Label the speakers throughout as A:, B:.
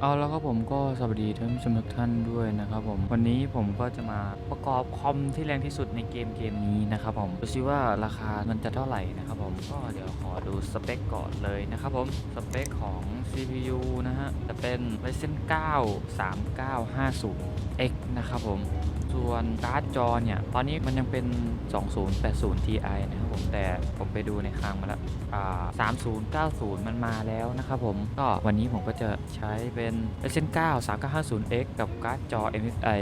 A: เอาแล้วครับผมก็สวัสดีท่านผู้ชมทุกท่านด้วยนะครับผมวันนี้ผมก็จะมาประกอบคอมที่แรงที่สุดในเกมเกมนี้นะครับผมดูซิว่าราคามันจะเท่าไหร่นะครับผมก็เดี๋ยวขอดูสเปคก่อนเลยนะครับผมสเปคของ CPU นะฮะจะเป็น Ryzen 9 3950X นะครับผม ส่วนการ์ดจอเนี่ย ตอนนี้มันยังเป็น 2080 Ti นะครับผม แต่ผมไปดูในคลังมาแล้วอ่า3090 มันมาแล้วนะครับผม ก็วันนี้ผมก็จะใช้เป็น Ryzen 9 3950X กับการ์ดจอ MSI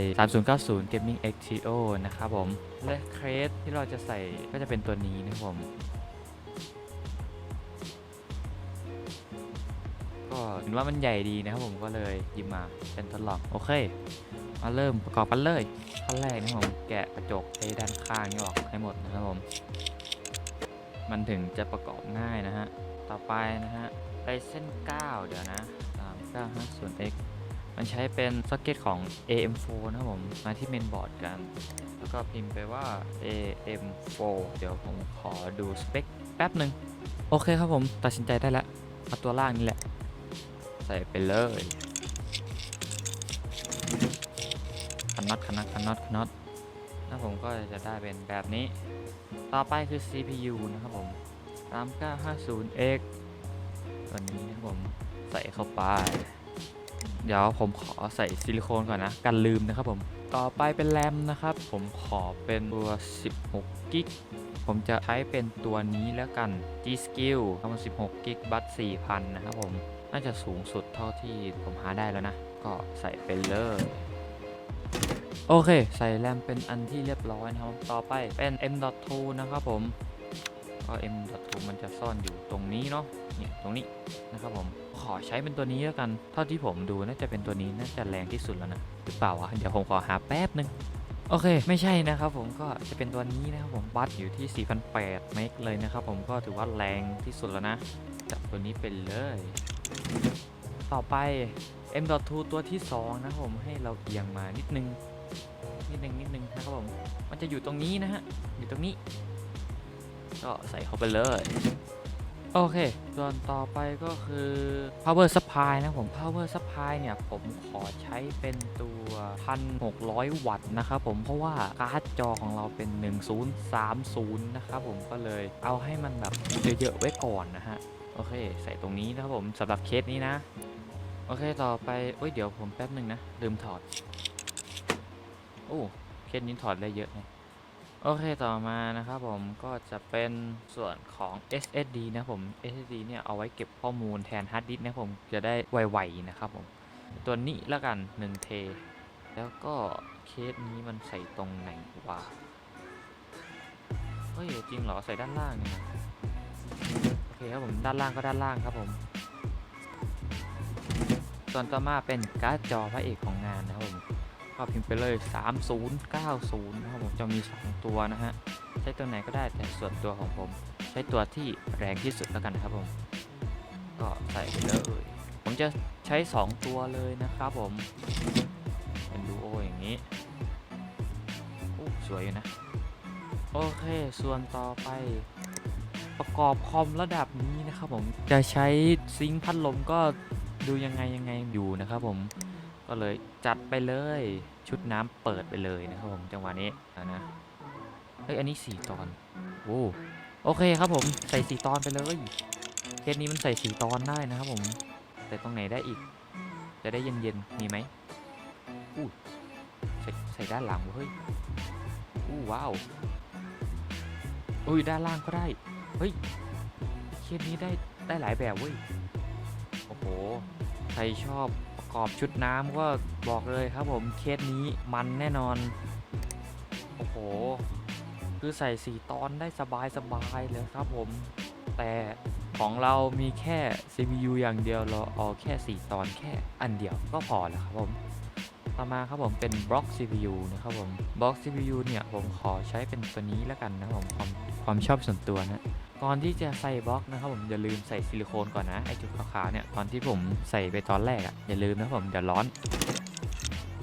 A: 3090 Gaming XTO นะครับผม และเครสที่เราจะใส่ก็จะเป็นตัวนี้นะครับผมก็เห็นว่ามันใหญ่ดีนะครับผมก็เลยหยิบมาเป็นทดลอง โอเค มาเริ่มประกอบกันเลยขั้นแรกนะผมแกะกระจกไอ้ด้านข้างนี่ออกให้หมดนะครับผมมันถึงจะประกอบง่ายนะฮะต่อไปนะฮะไ y เส้น 9 เดี๋ยวนะ 3950X มันใช้เป็นซ็อกเก็ตของ AM4 นะครับผม มาที่เมนบอร์ดกัน แล้วก็พิมพ์ไปว่า AM4 เดี๋ยวผมขอดูสเปคแป๊บหนึ่งโอเคครับผม ตัดสินใจได้แล้วเอาตัวล่างนี่แหละ ใส่ไปเลย นน็อตคันน็อตคันน็อตคันน็อตแล้วผมก็จะได้เป็นแบบนี้ ต่อไปคือ CPU นะครับผม 3950X ตัวนี้นะครับผมใส่เข้าไป เดี๋ยวผมขอใส่ซิลิโคนก่อนนะ กันลืมนะครับผม ต่อไปเป็นแรมนะครับ ผมขอเป็นตัว 16กิกผมจะใช้เป็นตัวนี้แล้วกัน G Skill ทั้งหมด16กิกบัต4,000 นะครับผม น่าจะสูงสุดเท่าที่ผมหาได้แล้วนะ ก็ใส่ไปเลย โอเค ใส่แรมเป็นอันที่เรียบร้อยนะครับ ต่อไปเป็น M.2 นะครับผมก็ M.2 มันจะซ่อนอยู่ตรงนี้เนาะเนี่ยตรงนี้นะครับผมขอใช้เป็นตัวนี้แล้วกัน เท่าที่ผมดูน่าจะเป็นตัวนี้น่าจะแรงที่สุดแล้วนะหรือเปล่าวะเดี๋ยวผมขอหาแป๊บนึงโอเค ไม่ใช่นะครับผมก็จะเป็นตัวนี้นะครับผมบัตอยู่ที่ 4,800 เมกเลยนะครับผมก็ถือว่าแรงที่สุดแล้วนะจับตัวนี้ไปเลย ต่อไป M.2 ตัวที่ 2 นะครับผมให้เราเอียงมานิดนึง นิดนึงนิดนึงนะครับผมมันจะอยู่ตรงนี้นะฮะอยู่ตรงนี้ ก็ใส่เข้าไปเลยโอเค ส่วนต่อไปก็คือ power supply นะผม power supply เนี่ย ผมขอใช้เป็นตัว 1,600 วัตต์นะครับผม เพราะว่าการ์ดจอของเราเป็น 1030 นะครับผม ก็เลยเอาให้มันแบบเยอะๆไว้ก่อนนะฮะ โอเค ใส่ตรงนี้นะครับผมสำหรับเคสนี้นะ โอเค ต่อไปเอ้ย เดี๋ยวผมแป๊บหนึ่งนะ ลืมถอด อ้เคสนี้ถอดได้เยอะเนะโอเคต่อมานะครับผมก็จะเป็นส่วนของ SSD นะผม SSD เนี่ยเอาไว้เก็บข้อมูลแทนฮาร์ดดิสก์นะผมจะได้ไวๆนะครับผม ตัวนี้แล้วกัน1เทแล้วก็เคสนี้มันใส่ตรงไหนวะเฮ้ยจริงเหรอใส่ด้านล่างเนี่ยโอเคครับผมด้านล่างก็ด้านล่างครับผม ส่วนต่อมาเป็นการ์ดจอพระเอกของงานนะครับผม ก็พิมพ์ไปเลย 3090นะครับผมจะมี 2 ตัวนะฮะ ใช้ตัวไหนก็ได้แต่ส่วนตัวของผม ใช้ตัวที่แรงที่สุดแล้วกันนะครับผม ก็ใส่ไปเลย ผมจะใช้ 2 ตัวเลยนะครับผม เป็นดูโออย่างนี้โอ้สวยอยู่นะ โอเค ส่วนต่อไปประกอบคอมระดับนี้นะครับผม จะใช้ซิงค์พัดลมก็ดูยังไงยังไงอยู่นะครับผม ก็เลยจัดไปเลยชุดน้ำเปิดไปเลยนะครับผมจังหวะนี้นะเอ้ยอันนี้สี่ตอนโอ้โอเคครับผมใส่สี่ตอนไปเลยเคสนี้มันใส่สี่ตอนได้นะครับผมแต่ตรงไหนได้อีก จะได้เย็นๆมีไหมอู้ใส่ใส่ด้านหลังเว้ยอู้ว้าวอุ้ยด้านล่างก็ได้เฮ้ยเคสนี้ได้ได้หลายแบบเว้ยโอ้โหใครชอบ ประกอบชุดน้ำก็บอกเลยครับผมเคสนี้มันแน่นอน โอ้โห คือใส่สีตอนได้สบายสบายเลยครับผม แต่ของเรามีแค่ CPU อย่างเดียวเราเอาแค่ 4 ตอนแค่อันเดียวก็พอแล้วครับผม ต่อมาครับผมเป็นบล็อก CPU นะครับผมบล็อก CPU เนี่ยผมขอใช้เป็นตัวนี้แล้วกันนะผมความความชอบส่วนตัวนะ ก่อนที่จะใส่บล็อกนะครับผมอย่าลืมใส่ซิลิโคนก่อนนะไอจุดขาวๆเนี่ยตอนที่ผมใส่ไปตอนแรกอะ่ะอย่าลืมนะผมเดี๋ยวร้อน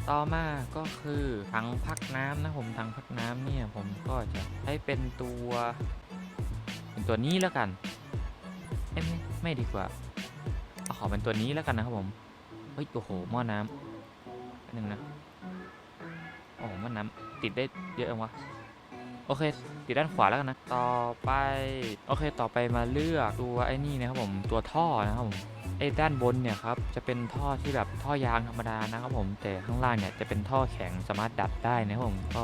A: ต่อมาก็คือถังพักน้ำนะผมถังพักน้ำเนี่ยผมก็จะให้เป็นตัวเป็นตัวนี้แล้วกันไม่ไม่ดีกว่าเอาขอเป็นตัวนี้แล้วกันนะครับผมตฮ้ยโอ้โหหม้อน้ำอันหนึ่งนะโอ้หม้อน้ำติดได้เยอะจังวะ โอเคติดด้านขวาแล้วกันนะ ต่อไป โอเค ต่อไปมาเลือกตัวไอ้นี่นะครับผม ตัวท่อนะครับผม ไอ้ด้านบนเนี่ยครับ จะเป็นท่อที่แบบท่อยางธรรมดานะครับผม แต่ข้างล่างเนี่ยจะเป็นท่อแข็งสามารถดัดได้นะครับผม ก็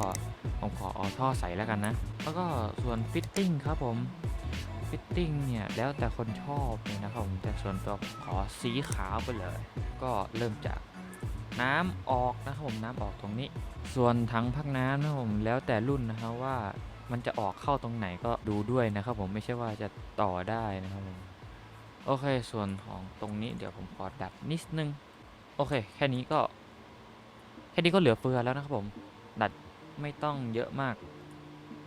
A: ผมขอเอาท่อใส่แล้วกันนะ แล้วก็ส่วนฟิตติ้งครับผม ฟิตติ้งเนี่ยแล้วแต่คนชอบเลยนะครับผม แต่ส่วนตัวผมขอสีขาวไปเลย ก็เริ่มจาก น้ำออกนะครับผมน้ำออกตรงนี้ ส่วนถังพักน้ำนะครับผมแล้วแต่รุ่นนะครับว่ามันจะออกเข้าตรงไหนก็ดูด้วยนะครับผมไม่ใช่ว่าจะต่อได้นะครับผมโอเคส่วนของตรงนี้เดี๋ยวผมขอดัดนิดนึงโอเค แค่นี้ก็ แค่นี้ก็เหลือเฟือแล้วนะครับผม ดัดไม่ต้องเยอะมาก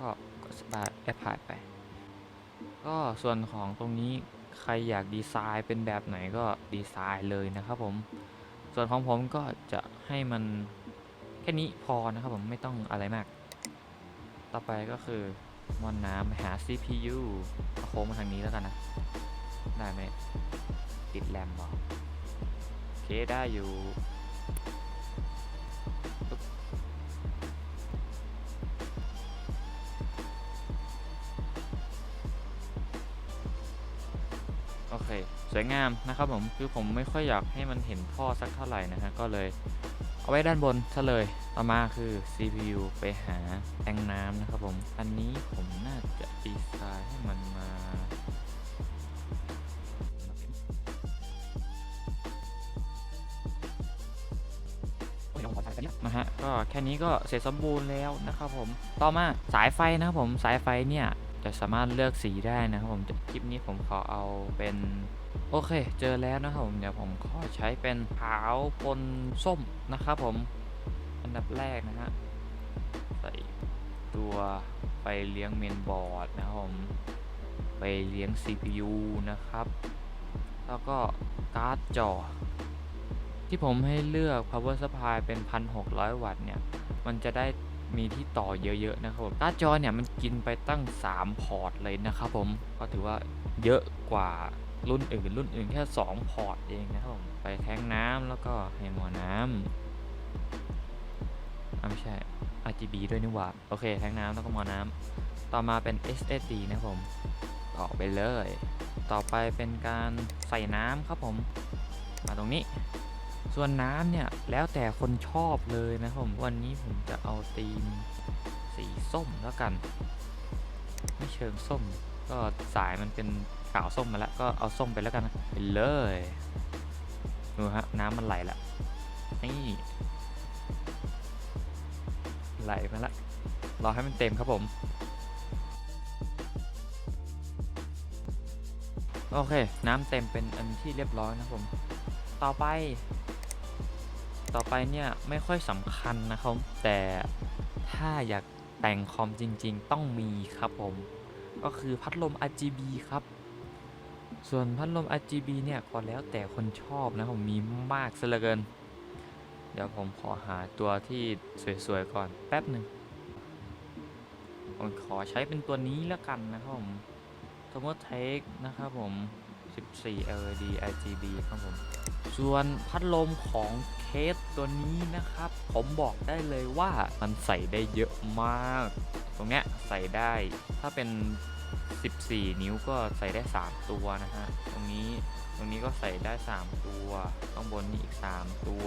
A: ก็ก็สบายแอปพลายไป ก็ส่วนของตรงนี้ใครอยากดีไซน์เป็นแบบไหนก็ดีไซน์เลยนะครับผม ส่วนของผมก็จะให้มันแค่นี้พอนะครับผมไม่ต้องอะไรมาก ต่อไปก็คือมอนน้ำหา CPU โค้งมาทางนี้แล้วกันนะ ได้ไหมติดแรมบอโอเคได้อยู่ โอเค สวยงามนะครับผม คือผมไม่ค่อยอยากให้มันเห็นท่อสักเท่าไหร่นะฮะ ก็เลยเอาไว้ด้านบนซะเลย ต่อมาคือ CPU ไปหาแทงน้ำนะครับผม อันนี้ผมน่าจะดีไซน์ให้มันมานะฮะ ก็แค่นี้ก็เสร็จสมบูรณ์แล้วนะครับผม ต่อมาสายไฟนะครับผม สายไฟเนี่ย จะสามารถเลือกสีได้นะครับผมคลิปนี้ผมขอเอาเป็น โอเค เจอแล้วนะครับผมเดี๋ยวผมขอใช้เป็นขาวปนส้มนะครับผมอันดับแรกนะฮะใส่ตัวไฟเลี้ยงเมนบอร์ดนะครับผมไปเลี้ยง CPU นะครับ แล้วก็การ์ดจอ ที่ผมให้เลือก power supply เป็น 1,600 วัตต์เนี่ย มันจะได้ มีที่ต่อเยอะๆนะครับผมการ์ดจอเนี่ยมันกินไปตั้ง 3 พอร์ตเลยนะครับผมก็ถือว่าเยอะกว่ารุ่นอื่น รุ่นอื่นแค่ 2 พอร์ตเองนะครับผมไปแทงน้ำแล้วก็ให้หมอน้ำอะไม่ใช่ RGB ด้วยนี่หว่าโอเคแทงน้ำแล้วก็หมอน้ำต่อมาเป็น SSD นะครับผมต่อไปเลย ต่อไปเป็นการใส่น้ำครับผมมาตรงนี้ ส่วนน้ำเนี่ยแล้วแต่คนชอบเลยนะครับผมวันนี้ผมจะเอาธีมสีส้มแล้วกัน ไม่เชิงส้ม ก็สายมันเป็นขาวส้มมาแล้วก็เอาส้มไปแล้วกันนะไปเลยดูฮะน้ำมันไหลละนี่ไหลมาละรอให้มันเต็มครับผม โอเค น้ำเต็มเป็นอันที่เรียบร้อยนะครับผม ต่อไป ต่อไปเนี่ยไม่ค่อยสำคัญนะครับ แต่ถ้าอยากแต่งคอมจริงๆ ต้องมีครับผม ก็คือพัดลม RGB ครับ ส่วนพัดลม RGB เนี่ยก็แล้วแต่คนชอบนะผมมีมากซะเหลือเกิน เดี๋ยวผมขอหาตัวที่สวยๆ ก่อนแป๊บหนึ่งผมขอใช้เป็นตัวนี้แล้วกันนะครับผม t o m o t e c h นะครับผม 14 LED RGB ครับผม ส่วนพัดลมของ เคสตัวนี้นะครับ ผมบอกได้เลยว่ามันใส่ได้เยอะมาก ตรงเนี้ยใส่ได้ถ้าเป็น 14 นิ้วก็ใส่ได้ 3 ตัวนะฮะ ตรงนี้ตรงนี้ก็ใส่ได้ 3 ตัวข้างบนนี่อีก 3 ตัว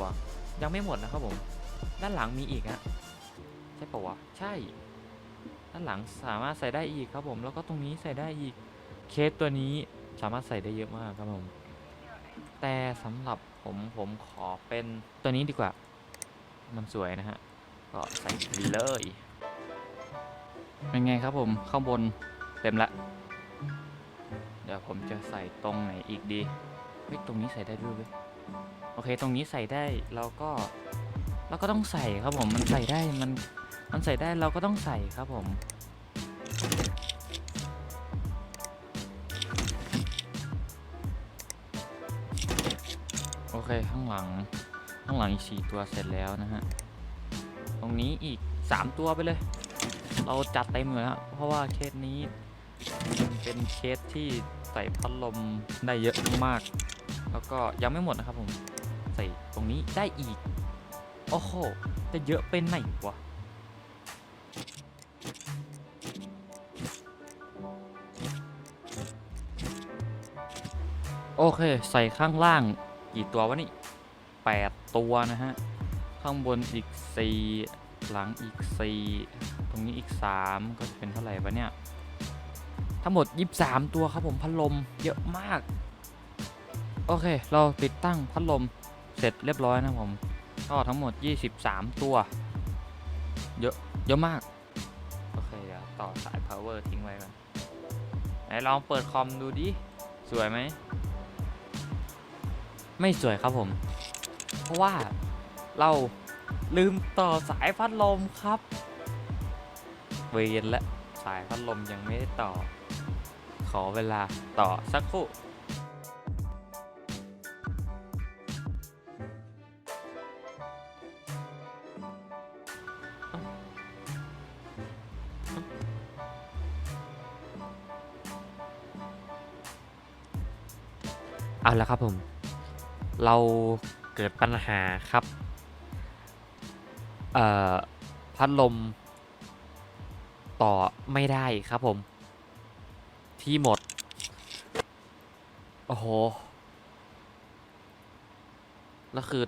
A: ยังไม่หมดนะครับผม ด้านหลังมีอีกอะใช่ปะวะใช่ ด้านหลังสามารถใส่ได้อีกครับผม แล้วก็ตรงนี้ใส่ได้อีกเคสตัวนี้สามารถใส่ได้เยอะมากครับผมแต่สำหรับ ผมผมขอเป็นตัวนี้ดีกว่า มันสวยนะฮะ ก็ใส่เลย เป็นไงครับผม ข้างบนเต็มละ เดี๋ยวผมจะใส่ตรงไหนอีกดี เฮ้ย ตรงนี้ใส่ได้ด้วยเว้ย โอเค ตรงนี้ใส่ได้เราก็เราก็ต้องใส่ครับผม มันใส่ได้ มัน มันใส่ได้เราก็ต้องใส่ครับผม ข้างหลัง ข้างหลังอีก 4 ตัวเสร็จแล้วนะฮะ ตรงนี้อีก 3 ตัวไปเลย เราจัดเต็มเลยฮะเพราะว่าเคสนี้เป็นเคสที่ใส่พัดลมได้เยอะมาก แล้วก็ยังไม่หมดนะครับผม ใส่ตรงรงนี้ได้อีก โอ้โห จะเยอะเป็นไหนวะโอเค ใส่ข้างล่าง กี่ตัววะนี่ 8 ตัวนะฮะ ข้างบนอีก 4 หลังอีก 4 ตรงนี้อีก 3 ก็จะเป็นเท่าไหร่วะเนี่ย ทั้งหมด 23 ตัวครับผมพัดลมเยอะมาก โอเค เราติดตั้งพัดลมเสร็จเรียบร้อยนะผม ก็ทั้งหมด 23 ตัว เยอะ เยอะมาก โอเค เดี๋ยวต่อสาย power ทิ้งไว้ก่อนไหนลองเปิดคอมดูดิ สวยไหม ไม่สวยครับผม เพราะว่าเราลืมต่อสายพัดลมครับ เวียนและสายพัดลมยังไม่ได้ต่อ ขอเวลาต่อสักครู่
B: เอาละครับผม เราเกิดปัญหาครับพัดลมต่อไม่ได้ครับผม ที่หมด โอ้โห แล้วคือ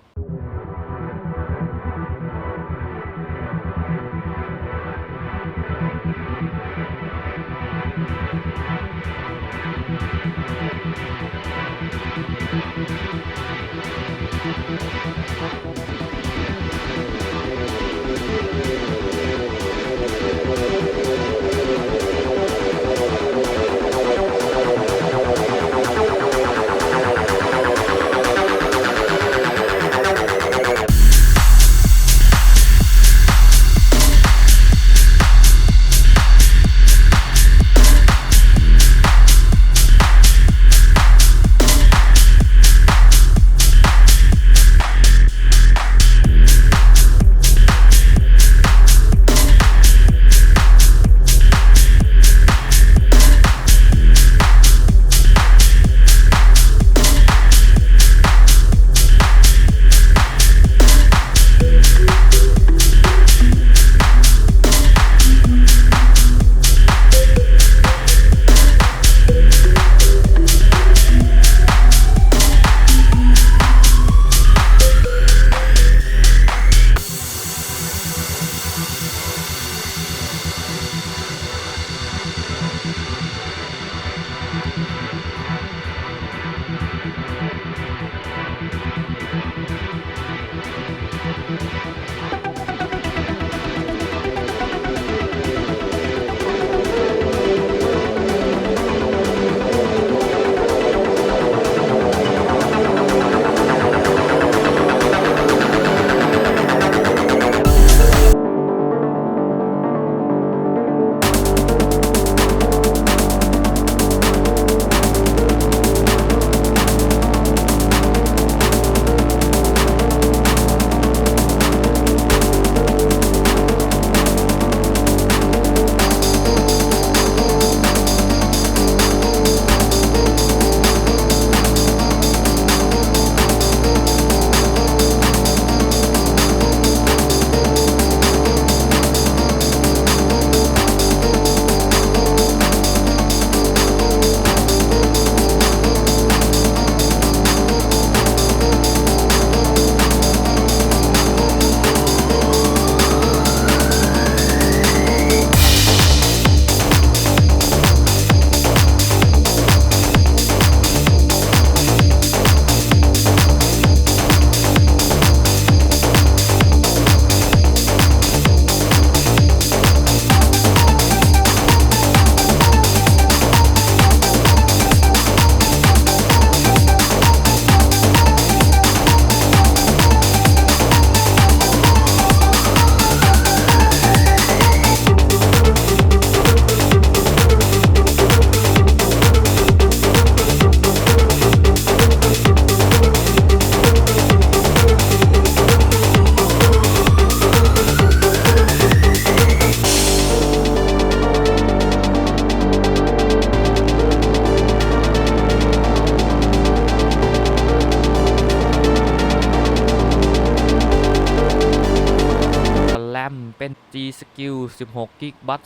B: 16 g b บัต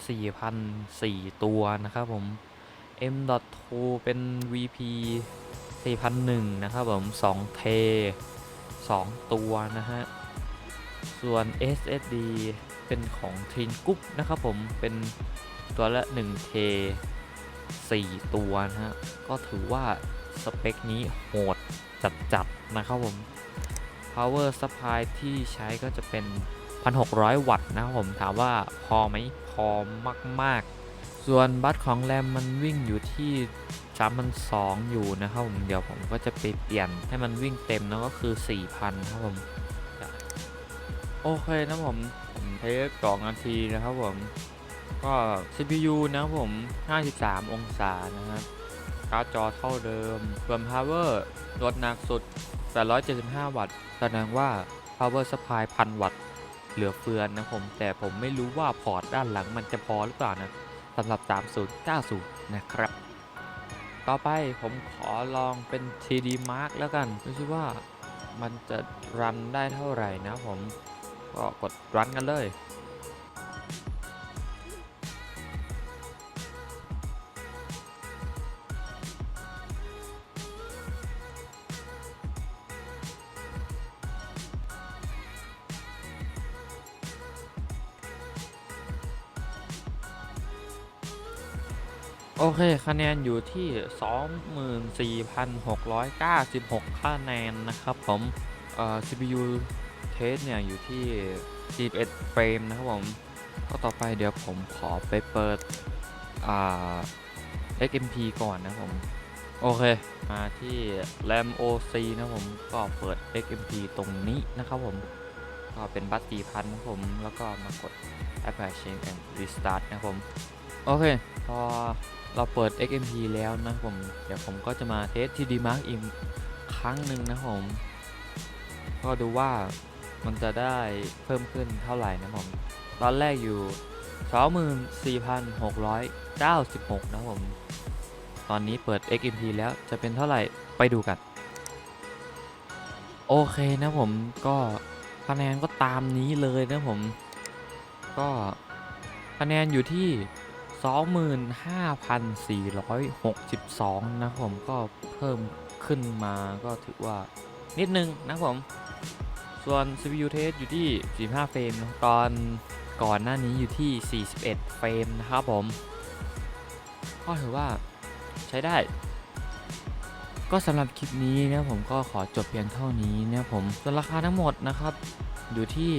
B: 4,004 ตัวนะครับผม M.2 เป็น VP 4,001 นะครับผม2เท2ตัวนะฮะ ส่วน SSD เป็นของ t r i n g r o u p นะครับผม เป็นตัวละ1เท4ตัวนะฮะ ก็ถือว่าสเปคนี้โหดจัดๆนะครับผม power supply ที่ใช้ก็จะเป็น 1,600 วัตต์นะครับผมถามว่าพอไหมพอมาก ๆ ส่วนบัตของแรมมันวิ่งอยู่ที่3,200อยู่นะครับผมเดี๋ยวผมก็จะไปเปลี่ยนให้มันวิ่งเต็มแล้วก็คือ 4,000ครับผมโอเคนะผมผมเทสสองนาทีนะครับผมก็ CPU นะครับผม 53 องศานะครับการ์ดจอเท่าเดิมส่วน power ลดหนักสุด 875 วัตต์ แสดงว่า power supply 1000 วัตต์ เหลือเฟือนะผม แต่ผมไม่รู้ว่าพอร์ตด้านหลังมันจะพอหรือเปล่านะสำหรับ 3090 นะครับ ต่อไปผมขอลองเป็น TD Mark แล้วกันดูซิว่ามันจะรันได้เท่าไหร่นะผม ก็กดรันกันเลย โอเค คะแนนอยู่ที่ 24,696 คะแนนนะครับผมเอ่อ CPU test เนี่ยอยู่ที่41เฟรมนะครับผม ก็ต่อไปเดี๋ยวผมขอไปเปิดอ่า XMP ก่อนนะครับผม โอเค มาที่ RAM OC นะครับผมก็เปิด XMP ตรงนี้นะครับผม ก็เป็นบัต4,000นะครับผม แล้วก็มากด Apply Change and Restart นะครับผม โอเค พอเราเปิด XMP แล้วนะผม เดี๋ยวผมก็จะมาเทส TD Mark อีกครั้งหนึ่งนะผม ก็ดูว่ามันจะได้เพิ่มขึ้นเท่าไหร่นะผม ตอนแรกอยู่ 24,696 นะผม ตอนนี้เปิด XMP แล้วจะเป็นเท่าไหร่ไปดูกัน โอเคนะผมก็คะแนนก็ตามนี้เลยนะผม ก็คะแนนอยู่ที่ 25,462 นะผมก็เพิ่มขึ้นมาก็ถือว่านิดนึงนะผม ส่วน CPU test อยู่ที่45เฟรมตอนก่อนหน้านี้อยู่ที่ 41 เฟรมนะครับผม ก็ถือว่าใช้ได้ ก็สำหรับคลิปนี้นะผมก็ขอจบเพียงเท่านี้นะผมส่วนราคาทั้งหมดนะครับ อยู่ที่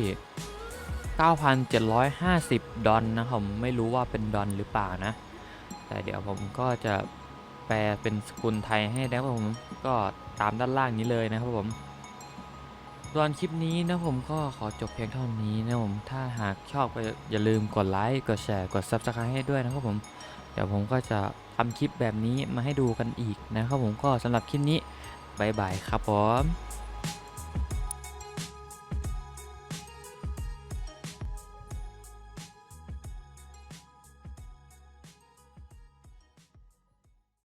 B: 9,750 ดอลนะครับผมไม่รู้ว่าเป็นดอลหรือเปล่านะ แต่เดี๋ยวผมก็จะแปลเป็นสกุลไทยให้นะครับผมก็ตามด้านล่างนี้เลยนะครับผมส่วนคลิปนี้นะผมก็ขอจบเพียงเท่านี้นะผมถ้าหากชอบก็อย่าลืมกดไลค์กดแชร์กด Subscribe ให้ด้วยนะครับผมเดี๋ยวผมก็จะทำคลิปแบบนี้มาให้ดูกันอีกนะครับผมก็สำหรับคลิปนี้บายบายครับผม